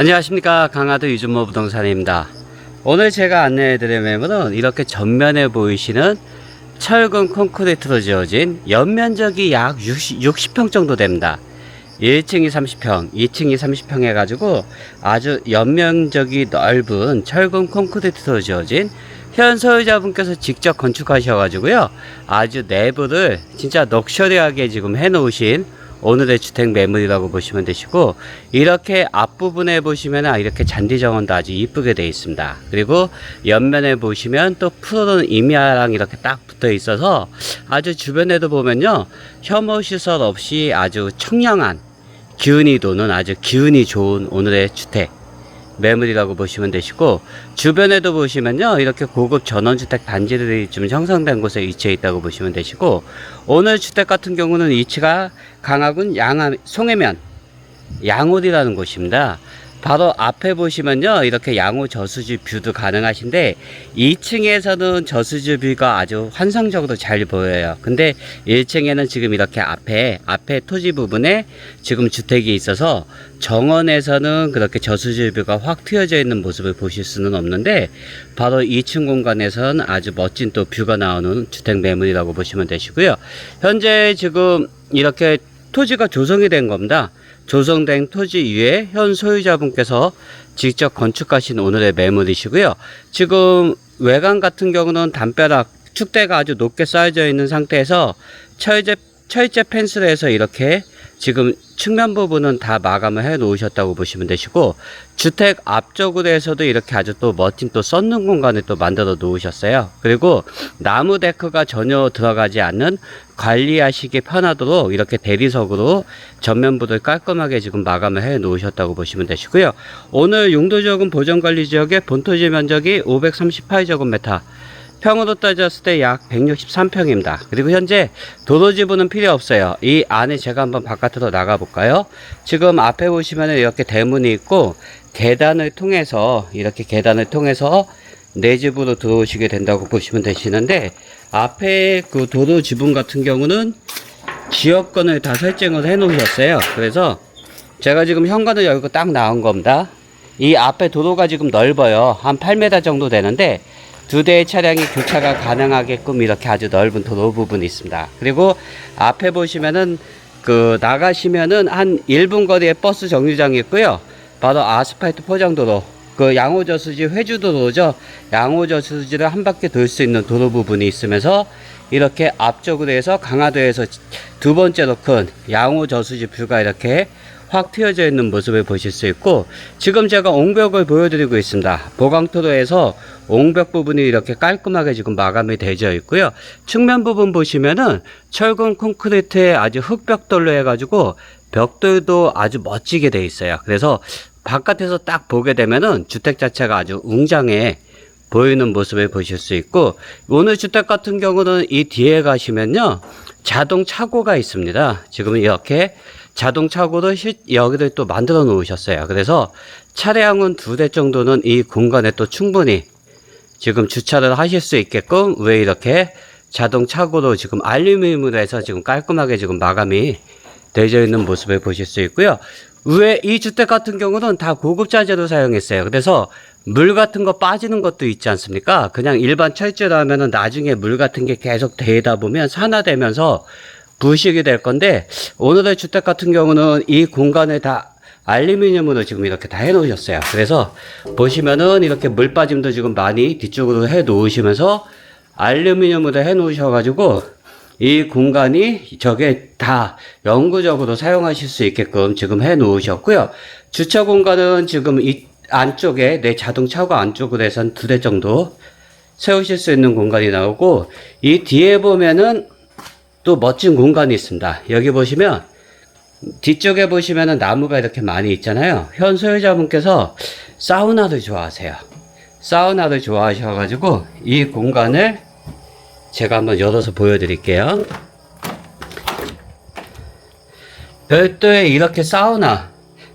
안녕하십니까. 강화도 유준모 부동산입니다. 오늘 제가 안내해 드릴 매물은 이렇게 전면에 보이시는 철근 콘크리트로 지어진 연면적이 약 60, 60평 정도 됩니다. 1층이 30평 2층이 30평 해가지고 아주 연면적이 넓은 철근 콘크리트로 지어진 현 소유자분께서 직접 건축하셔가지고요. 아주 내부를 진짜 럭셔리하게 지금 해놓으신 오늘의 주택 매물이라고 보시면 되시고 이렇게 앞부분에 보시면 아, 이렇게 잔디 정원도 아주 이쁘게 되어 있습니다. 그리고 옆면에 보시면 또 푸른 임야랑 이렇게 딱 붙어 있어서 아주 주변에도 보면요 혐오 시설 없이 아주 청량한 기운이 도는 아주 기운이 좋은 오늘의 주택 매물이라고 보시면 되시고 주변에도 보시면요 이렇게 고급 전원주택 단지들이 좀 형성된 곳에 위치해 있다고 보시면 되시고 오늘 주택 같은 경우는 위치가 강화군 양암 송해면 양홀이라는 곳입니다. 바로 앞에 보시면요 이렇게 양호 저수지 뷰도 가능하신데 2층에서는 저수지 뷰가 아주 환상적으로 잘 보여요. 근데 1층에는 지금 이렇게 앞에 앞에 토지 부분에 지금 주택이 있어서 정원에서는 그렇게 저수지 뷰가 확 트여져 있는 모습을 보실 수는 없는데 바로 2층 공간에서는 아주 멋진 또 뷰가 나오는 주택 매물이라고 보시면 되시고요. 현재 지금 이렇게 토지가 조성이 된 겁니다 조성된 토지 위에 현 소유자분께서 직접 건축하신 오늘의 매물이시고요. 지금 외관 같은 경우는 담벼락 축대가 아주 높게 쌓여져 있는 상태에서 철제 철제 해서 이렇게 지금 측면 부분은 다 마감을 해 놓으셨다고 보시면 되시고 주택 앞쪽으로 해서도 이렇게 아주 또 멋진 또 썬는 공간을 또 만들어 놓으셨어요. 그리고 나무 데크가 전혀 들어가지 않는 관리하시기 편하도록 이렇게 대리석으로 전면부를 깔끔하게 지금 마감을 해 놓으셨다고 보시면 되시고요. 오늘 용도지역은 보전관리지역의 본토지 면적이 538제곱미터 평으로 따졌을 때 약 163평입니다. 그리고 현재 도로 지분은 필요 없어요. 이 안에 제가 한번 바깥으로 나가 볼까요? 지금 앞에 보시면 이렇게 대문이 있고 계단을 통해서 이렇게 계단을 통해서 내 집으로 들어오시게 된다고 보시면 되시는데 앞에 그 도로 지분 같은 경우는 지역권을 다 설정을 해 놓으셨어요. 그래서 제가 지금 현관을 열고 딱 나온 겁니다. 이 앞에 도로가 지금 넓어요. 한 8m 정도 되는데 두 대의 차량이 교차가 가능하게끔 이렇게 아주 넓은 도로 부분이 있습니다. 그리고 앞에 보시면은 그 나가시면은 한 1분 거리에 버스 정류장이 있고요. 바로 아스팔트 포장도로 그 양호저수지 회주도로죠. 양호저수지를 한 바퀴 돌 수 있는 도로 부분이 있으면서 이렇게 앞쪽으로 해서 강화도에서 두 번째로 큰 양호저수지 뷰가 이렇게 확 트여져 있는 모습을 보실 수 있고 지금 제가 옹벽을 보여드리고 있습니다. 보강토로에서 옹벽 부분이 이렇게 깔끔하게 지금 마감이 되어 있고요. 측면 부분 보시면은 철근 콘크리트에 아주 흑벽돌로 해가지고 벽돌도 아주 멋지게 돼 있어요. 그래서 바깥에서 딱 보게 되면은 주택 자체가 아주 웅장해 보이는 모습을 보실 수 있고 오늘 주택 같은 경우는 이 뒤에 가시면요 자동 차고가 있습니다. 지금 이렇게 자동 차고를 실- 여기를 또 만들어 놓으셨어요. 그래서 차량은 두 대 정도는 이 공간에 또 충분히 지금 주차를 하실 수 있게끔 왜 이렇게 자동 차고로 지금 알루미늄으로 해서 지금 깔끔하게 지금 마감이 되어 있는 모습을 보실 수 있고요. 왜이 주택 같은 경우는 다 고급 자재로 사용했어요. 그래서 물 같은 거 빠지는 것도 있지 않습니까? 그냥 일반 철제로 하면은 나중에 물 같은 게 계속 되다 보면 산화되면서 부식이 될 건데 오늘의 주택 같은 경우는 이 공간을 다 알루미늄으로 지금 이렇게 다 해 놓으셨어요. 그래서 보시면은 이렇게 물 빠짐도 지금 많이 뒤쪽으로 해 놓으시면서 알루미늄으로 해 놓으셔가지고 이 공간이 저게 다 영구적으로 사용하실 수 있게끔 지금 해 놓으셨고요. 주차 공간은 지금 이 안쪽에 내 자동차가 안쪽으로 한두대 정도 세우실 수 있는 공간이 나오고 이 뒤에 보면은 또 멋진 공간이 있습니다. 여기 보시면 뒤쪽에 보시면은 나무가 이렇게 많이 있잖아요. 현 소유자분께서 사우나를 좋아하세요. 사우나를 좋아하셔가지고 이 공간을 제가 한번 열어서 보여드릴게요. 별도의 이렇게 사우나,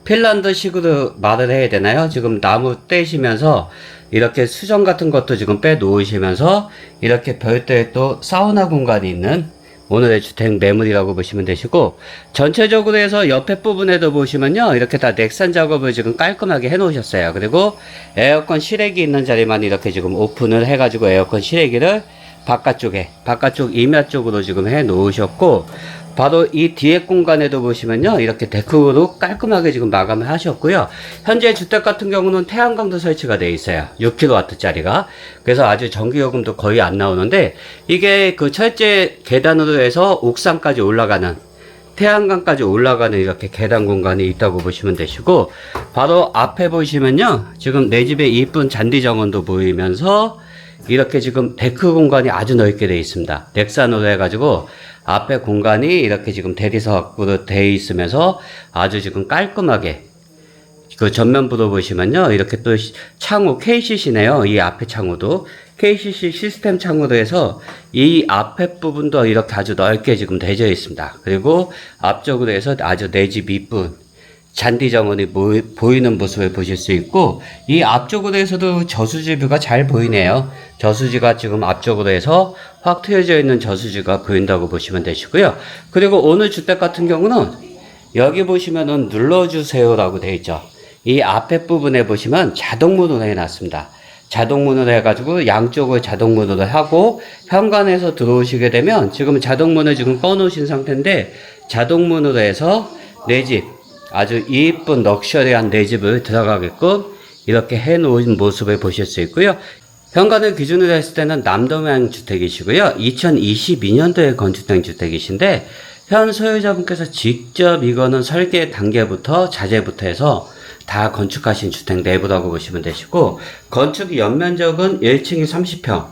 핀란드식으로 말을 해야 되나요? 지금 나무 떼시면서 이렇게 수정 같은 것도 지금 빼 놓으시면서 이렇게 별도의 또 사우나 공간이 있는 오늘의 주택 매물이라고 보시면 되시고 전체적으로 해서 옆에 부분에도 보시면요 이렇게 다 넥산 작업을 지금 깔끔하게 해 놓으셨어요. 그리고 에어컨 실외기 있는 자리만 이렇게 지금 오픈을 해 가지고 에어컨 실외기를 바깥쪽에 바깥쪽 임야 쪽으로 지금 해 놓으셨고 바로 이 뒤에 공간에도 보시면요 이렇게 데크로 깔끔하게 지금 마감을 하셨고요. 현재 주택 같은 경우는 태양광도 설치가 되어 있어요. 6kW 짜리가. 그래서 아주 전기요금도 거의 안 나오는데 이게 그 철제 계단으로 해서 옥상까지 올라가는 태양광까지 올라가는 이렇게 계단 공간이 있다고 보시면 되시고 바로 앞에 보시면요 지금 내 집에 이쁜 잔디 정원도 보이면서 이렇게 지금 데크 공간이 아주 넓게 되어 있습니다. 넥산으로 해가지고 앞에 공간이 이렇게 지금 대리석으로 되어 있으면서 아주 지금 깔끔하게 그 전면부도 보시면요. 이렇게 또 시- 창호 KCC네요. 이 앞에 창호도. KCC 시스템 창호로 해서 이 앞에 부분도 이렇게 아주 넓게 지금 되어 있습니다. 그리고 앞쪽으로 해서 아주 내집 이쁜 잔디 정원이 모- 보이는 모습을 보실 수 있고 이 앞쪽으로 해서도 저수지 뷰가 잘 보이네요 저수지가 지금 앞쪽으로 해서 확 트여져 있는 저수지가 보인다고 보시면 되시고요 그리고 오늘 주택 같은 경우는 여기 보시면은 눌러주세요라고 되어 있죠. 이 앞에 부분에 보시면 자동문으로 해놨습니다. 자동문으로 해가지고 양쪽을 자동문으로 하고 현관에서 들어오시게 되면 지금 자동문을 지금 꺼놓으신 상태인데 자동문으로 해서 내집 아주 이쁜 럭셔리한 내 집을 들어가게끔 이렇게 해 놓은 모습을 보실 수 있고요. 현관을 기준으로 했을 때는 남도면 주택이시고요. 2022년도에 건축된 주택이신데 현 소유자분께서 직접 이거는 설계 단계부터 자재부터 해서 다 건축하신 주택 내부라고 보시면 되시고 건축 연면적은 1층이 30평,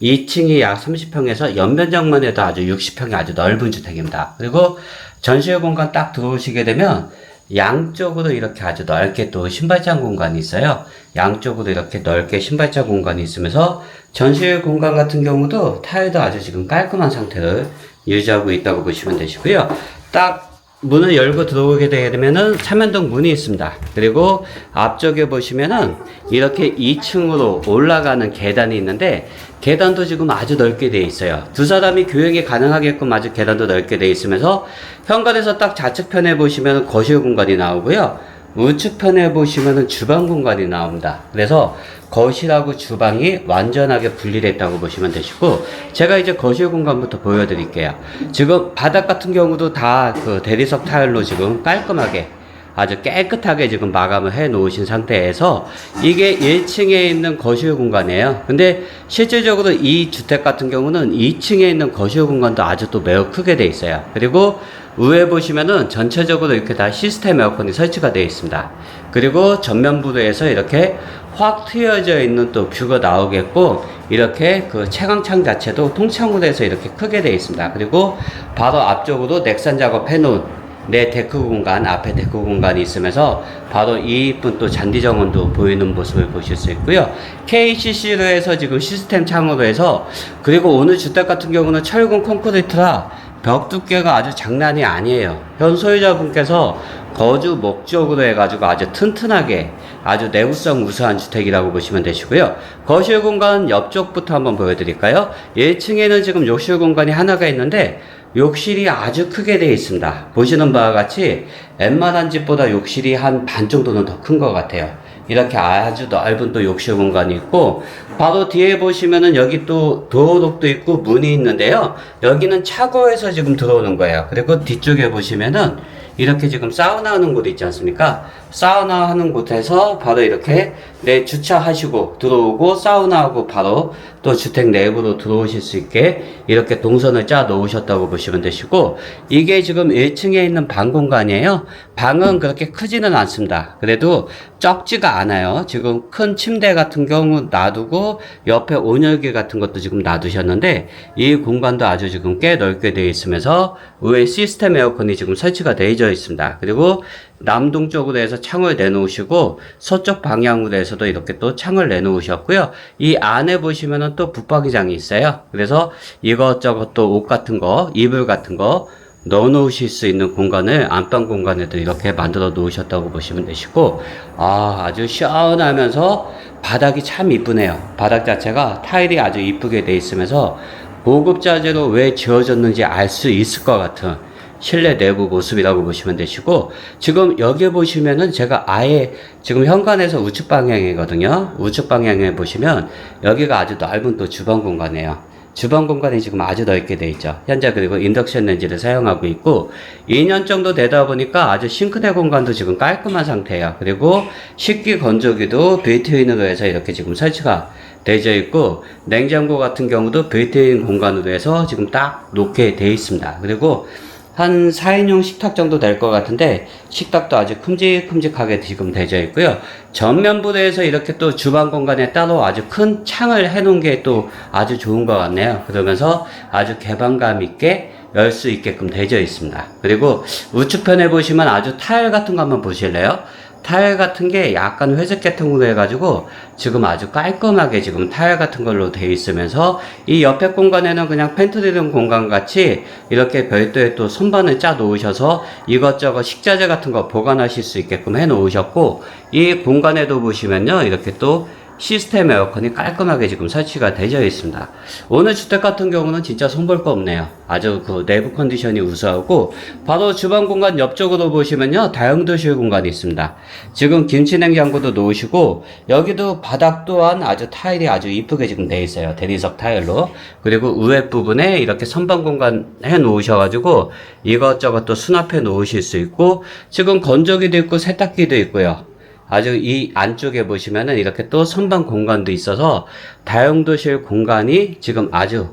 2층이 약 30평에서 연면적만 해도 아주 60평이 아주 넓은 주택입니다. 그리고 전시회 공간 딱 들어오시게 되면 양쪽으로 이렇게 아주 넓게 또 신발장 공간이 있어요. 양쪽으로 이렇게 넓게 신발장 공간이 있으면서 전시회 공간 같은 경우도 타일도 아주 지금 깔끔한 상태를 유지하고 있다고 보시면 되시고요. 딱 문을 열고 들어오게 되면은 삼연동 문이 있습니다. 그리고 앞쪽에 보시면은 이렇게 2층으로 올라가는 계단이 있는데 계단도 지금 아주 넓게 되어 있어요. 두 사람이 교역이 가능하게끔 아주 계단도 넓게 되어 있으면서 현관에서 딱 좌측편에 보시면 거실 공간이 나오고요. 우측편에 보시면은 주방 공간이 나옵니다. 그래서 거실하고 주방이 완전하게 분리됐다고 보시면 되시고 제가 이제 거실 공간부터 보여드릴게요. 지금 바닥 같은 경우도 다 그 대리석 타일로 지금 깔끔하게 아주 깨끗하게 지금 마감을 해 놓으신 상태에서 이게 1층에 있는 거실 공간이에요. 근데 실질적으로 이 주택 같은 경우는 2층에 있는 거실 공간도 아주 또 매우 크게 돼 있어요. 그리고 위에 보시면은 전체적으로 이렇게 다 시스템 에어컨이 설치가 되어 있습니다. 그리고 전면부도에서 이렇게 확 트여져 있는 또 뷰가 나오겠고 이렇게 그 채광창 자체도 통창으로 해서 이렇게 크게 되어 있습니다. 그리고 바로 앞쪽으로 넥산 작업해 놓은 내 데크 공간 앞에 데크 공간이 있으면서 바로 이 이쁜 또 잔디 정원도 보이는 모습을 보실 수 있고요. KCC로 해서 지금 시스템 창으로 해서 그리고 오늘 주택 같은 경우는 철근 콘크리트라 벽 두께가 아주 장난이 아니에요. 현 소유자분께서 거주 목적으로 해가지고 아주 튼튼하게 아주 내구성 우수한 주택이라고 보시면 되시고요. 거실 공간 옆쪽부터 한번 보여드릴까요? 1층에는 지금 욕실 공간이 하나가 있는데 욕실이 아주 크게 되어 있습니다. 보시는 바와 같이 웬만한 집보다 욕실이 한 반 정도는 더 큰 것 같아요. 이렇게 아주 넓은 또 욕실 공간이 있고 바로 뒤에 보시면은 여기 또 도어록도 있고 문이 있는데요. 여기는 차고에서 지금 들어오는 거예요. 그리고 뒤쪽에 보시면은 이렇게 지금 사우나 하는 곳 있지 않습니까? 사우나 하는 곳에서 바로 이렇게 내 주차하시고 들어오고 사우나하고 바로 또 주택 내부로 들어오실 수 있게 이렇게 동선을 짜 놓으셨다고 보시면 되시고 이게 지금 1층에 있는 방 공간이에요. 방은 그렇게 크지는 않습니다. 그래도 적지가 않아요. 지금 큰 침대 같은 경우 놔두고 옆에 온열기 같은 것도 지금 놔두셨는데 이 공간도 아주 지금 꽤 넓게 되어 있으면서 위에 시스템 에어컨이 지금 설치가 되어 있 습니다. 그리고 남동쪽으로 해서 창을 내놓으시고 서쪽 방향으로 해서도 이렇게 또 창을 내놓으셨고요. 이 안에 보시면은 또 붙박이장이 있어요. 그래서 이것저것 또 옷 같은 거, 이불 같은 거 넣어 놓으실 수 있는 공간을 안방 공간에도 이렇게 만들어 놓으셨다고 보시면 되시고 아 아주 시원하면서 바닥이 참 이쁘네요 바닥 자체가 타일이 아주 이쁘게 돼 있으면서 고급 자재로 왜 지어졌는지 알 수 있을 것 같은 실내 내부 모습이라고 보시면 되시고 지금 여기에 보시면은 제가 아예 지금 현관에서 우측 방향이거든요. 우측 방향에 보시면 여기가 아주 넓은 또 주방 공간이에요. 주방 공간이 지금 아주 넓게 돼 있죠. 현재 그리고 인덕션 렌즈를 사용하고 있고 2년 정도 되다 보니까 아주 싱크대 공간도 지금 깔끔한 상태예요. 그리고 식기 건조기도 빌트인으로 해서 이렇게 지금 설치가 되어 있고 냉장고 같은 경우도 빌트인 공간으로 해서 지금 딱 놓게 되어 있습니다. 그리고 한 4인용 식탁 정도 될 것 같은데 식탁도 아주 큼직큼직하게 지금 되어 있고요. 전면부로 해서 이렇게 또 주방 공간에 따로 아주 큰 창을 해놓은 게 또 아주 좋은 것 같네요. 그러면서 아주 개방감 있게 열 수 있게끔 되어 있습니다. 그리고 우측편에 보시면 아주 타일 같은 거 한번 보실래요? 타일 같은 게 약간 회색 계통으로 해가지고 지금 아주 깔끔하게 지금 타일 같은 걸로 되어 있으면서 이 옆에 공간에는 그냥 팬트리룸 공간 같이 이렇게 별도의 또 선반을 짜 놓으셔서 이것저것 식자재 같은 거 보관하실 수 있게끔 해 놓으셨고 이 공간에도 보시면요 이렇게 또 시스템 에어컨이 깔끔하게 지금 설치가 되어 있습니다. 오늘 주택 같은 경우는 진짜 손볼 거 없네요. 아주 그 내부 컨디션이 우수하고 바로 주방 공간 옆쪽으로 보시면요 다용 도실 공간이 있습니다. 지금 김치 냉장고도 놓으시고 여기도 바닥 또한 아주 타일이 아주 이쁘게 지금 돼 있어요. 대리석 타일로 그리고 우회 부분에 이렇게 선반 공간 해 놓으셔가지고 이것저것 또 수납해 놓으실 수 있고 지금 건조기도 있고 세탁기도 있고요. 아주 이 안쪽에 보시면은 이렇게 또 선반 공간도 있어서 다용도실 공간이 지금 아주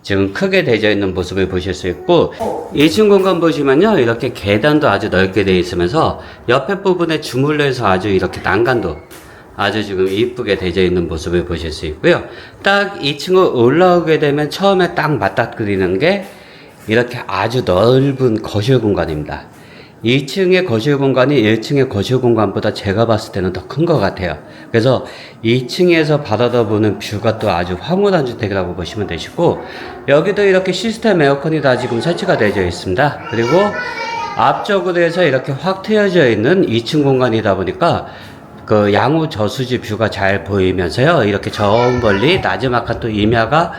지금 크게 되어 있는 모습을 보실 수 있고 2층 공간 보시면요 이렇게 계단도 아주 넓게 되어 있으면서 옆에 부분에 주물러서 아주 이렇게 난간도 아주 지금 이쁘게 되어 있는 모습을 보실 수 있고요. 딱 2층으로 올라오게 되면 처음에 딱 맞닥뜨리는 게 이렇게 아주 넓은 거실 공간입니다 2층의 거실 공간이 1층의 거실 공간보다 제가 봤을 때는 더 큰 것 같아요. 그래서 2층에서 바라다 보는 뷰가 또 아주 황홀한 주택이라고 보시면 되시고, 여기도 이렇게 시스템 에어컨이 다 지금 설치가 되어 있습니다. 그리고 앞쪽으로 해서 이렇게 확 트여져 있는 2층 공간이다 보니까 그 양호 저수지 뷰가 잘 보이면서요. 이렇게 저 멀리 나지막한 또 임야가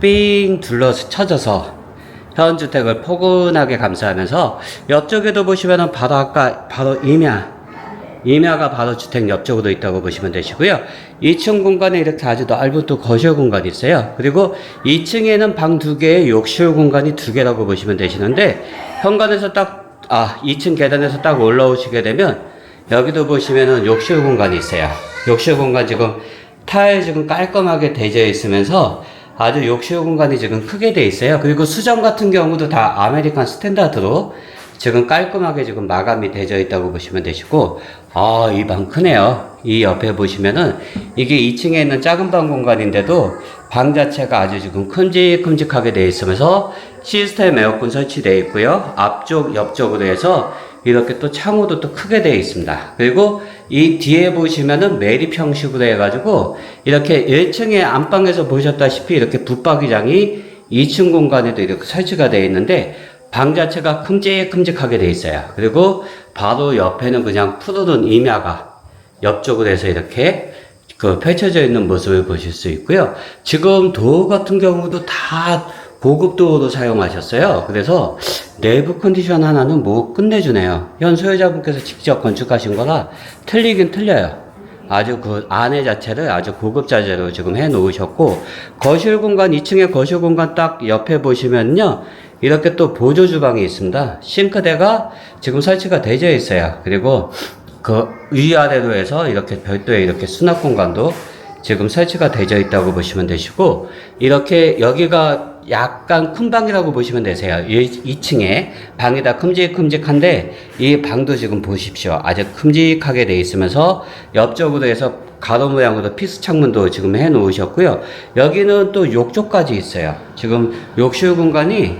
삥 둘러서 쳐져서 현주택을 포근하게 감싸면서 옆쪽에도 보시면은 바로 아까 바로 임야 임야가 바로 주택 옆쪽으로 있다고 보시면 되시고요. 2층 공간에 이렇게 아주 넓은 또 거실 공간이 있어요. 그리고 2층에는 방 두 개에 욕실 공간이 두 개라고 보시면 되시는데 현관에서 딱, 아, 2층 계단에서 딱 올라오시게 되면 여기도 보시면은 욕실 공간이 있어요. 욕실 공간 지금 타일 지금 깔끔하게 되어 있으면서 아주 욕실 공간이 지금 크게 돼 있어요. 그리고 수전 같은 경우도 다 아메리칸 스탠다드로 지금 깔끔하게 지금 마감이 되어 있다고 보시면 되시고, 아, 이 방 크네요. 이 옆에 보시면은 이게 2층에 있는 작은 방 공간인데도 방 자체가 아주 지금 큼직큼직하게 되어 있으면서 시스템 에어컨 설치되어 있고요. 앞쪽, 옆쪽으로 해서 이렇게 또 창호도 또 크게 되어 있습니다. 그리고 이 뒤에 보시면은 매립 형식으로 해가지고 이렇게 1층에 안방에서 보셨다시피 이렇게 붙박이장이 2층 공간에도 이렇게 설치가 되어 있는데 방 자체가 큼직큼직하게 되어 있어요. 그리고 바로 옆에는 그냥 푸르른 임야가 옆쪽으로 해서 이렇게 그 펼쳐져 있는 모습을 보실 수 있고요. 지금 도어 같은 경우도 다 고급 도어로 사용하셨어요. 그래서 내부 컨디션 하나는 뭐 끝내주네요. 현 소유자분께서 직접 건축하신 거라 틀리긴 틀려요. 아주 그 안에 자체를 아주 고급 자재로 지금 해 놓으셨고 거실 공간 2층에 거실 공간 딱 옆에 보시면요 이렇게 또 보조 주방이 있습니다 싱크대가 지금 설치가 되어 있어요 그리고 그 위아래로 해서 이렇게 별도의 이렇게 수납 공간도 지금 설치가 되어 있다고 보시면 되시고 이렇게 여기가 약간 큰 방이라고 보시면 되세요. 2층에 방이 다 큼직큼직한데 이 방도 지금 보십시오. 아주 큼직하게 돼 있으면서 옆쪽으로 해서 가로 모양으로 피스 창문도 지금 해 놓으셨고요. 여기는 또 욕조까지 있어요. 지금 욕실 공간이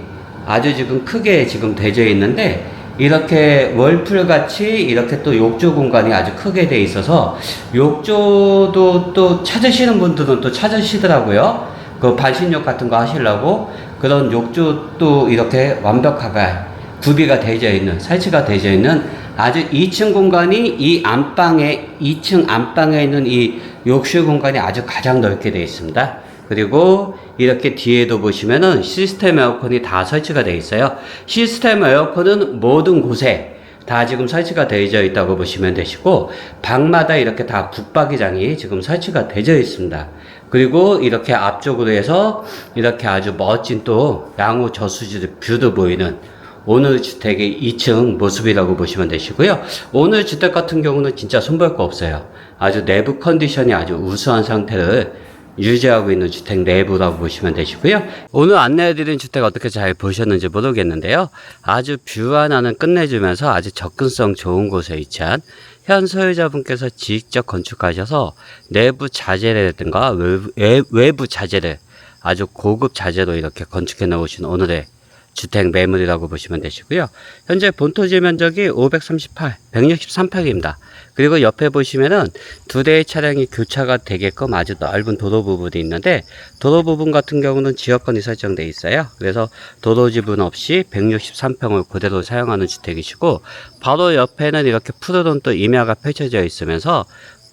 아주 지금 크게 지금 되어 있는데 이렇게 월풀 같이 이렇게 또 욕조 공간이 아주 크게 돼 있어서 욕조도 또 찾으시는 분들은 또 찾으시더라고요. 그 반신욕 같은 거 하시려고 그런 욕조도 이렇게 완벽하게 구비가 되어 있는 설치가 되어 있는 아주 2층 공간이 이 안방에 2층 안방에 있는 이 욕실 공간이 아주 가장 넓게 되어 있습니다. 그리고 이렇게 뒤에도 보시면은 시스템 에어컨이 다 설치가 되어 있어요. 시스템 에어컨은 모든 곳에 다 지금 설치가 되어 있다고 보시면 되시고 방마다 이렇게 다 붙박이장이 지금 설치가 되어 있습니다. 그리고 이렇게 앞쪽으로 해서 이렇게 아주 멋진 또 양호 저수지 뷰도 보이는 오늘 주택의 2층 모습이라고 보시면 되시고요. 오늘 주택 같은 경우는 진짜 손볼 거 없어요. 아주 내부 컨디션이 아주 우수한 상태를 유지하고 있는 주택 내부라고 보시면 되시고요. 오늘 안내해드린 주택 어떻게 잘 보셨는지 모르겠는데요. 아주 뷰 하나는 끝내주면서 아주 접근성 좋은 곳에 위치한 현 소유자분께서 직접 건축하셔서 내부 자재라든가 외부, 외- 외부 자재를 아주 고급 자재로 이렇게 건축해 놓으신 오늘의 주택 매물이라고 보시면 되시고요. 현재 본토지 면적이 538, 163평입니다. 그리고 옆에 보시면은 두 대의 차량이 교차가 되게끔 아주 넓은 도로 부분이 있는데 도로 부분 같은 경우는 지역권이 설정돼 있어요. 그래서 도로 지분 없이 163평을 그대로 사용하는 주택이시고 바로 옆에는 이렇게 푸르른 또 임야가 펼쳐져 있으면서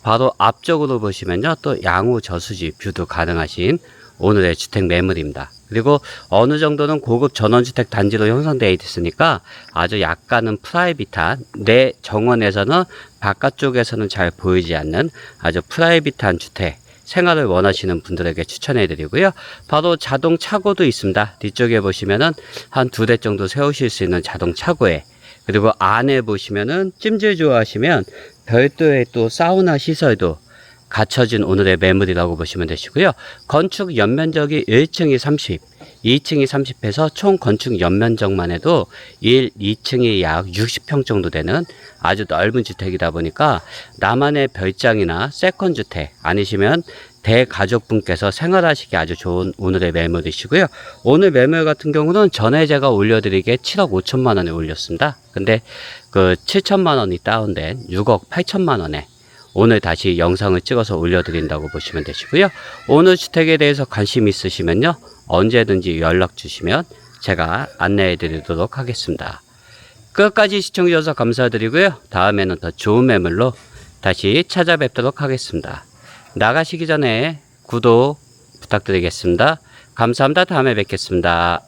바로 앞쪽으로 보시면요 또 양호 저수지 뷰도 가능하신 오늘의 주택 매물입니다. 그리고 어느 정도는 고급 전원주택 단지로 형성되어 있으니까 아주 약간은 프라이빗한 내 정원에서는 바깥쪽에서는 잘 보이지 않는 아주 프라이빗한 주택 생활을 원하시는 분들에게 추천해 드리고요. 바로 자동 차고도 있습니다. 뒤쪽에 보시면은 한 두 대 정도 세우실 수 있는 자동 차고에 그리고 안에 보시면은 찜질 좋아하시면 별도의 또 사우나 시설도 갖춰진 오늘의 매물이라고 보시면 되시고요. 건축 연면적이 1층이 30, 2층이 30해서 총 건축 연면적만 해도 1, 2층이 약 60평 정도 되는 아주 넓은 주택이다 보니까 나만의 별장이나 세컨 주택 아니시면 대가족분께서 생활하시기 아주 좋은 오늘의 매물이시고요. 오늘 매물 같은 경우는 전에 제가 올려드리게 7억 5천만 원에 올렸습니다. 근데 그 7천만 원이 다운된 6억 8천만 원에 오늘 다시 영상을 찍어서 올려드린다고 보시면 되시고요. 오늘 주택에 대해서 관심 있으시면요. 언제든지 연락 주시면 제가 안내해 드리도록 하겠습니다. 끝까지 시청해 주셔서 감사드리고요. 다음에는 더 좋은 매물로 다시 찾아뵙도록 하겠습니다. 나가시기 전에 구독 부탁드리겠습니다. 감사합니다. 다음에 뵙겠습니다.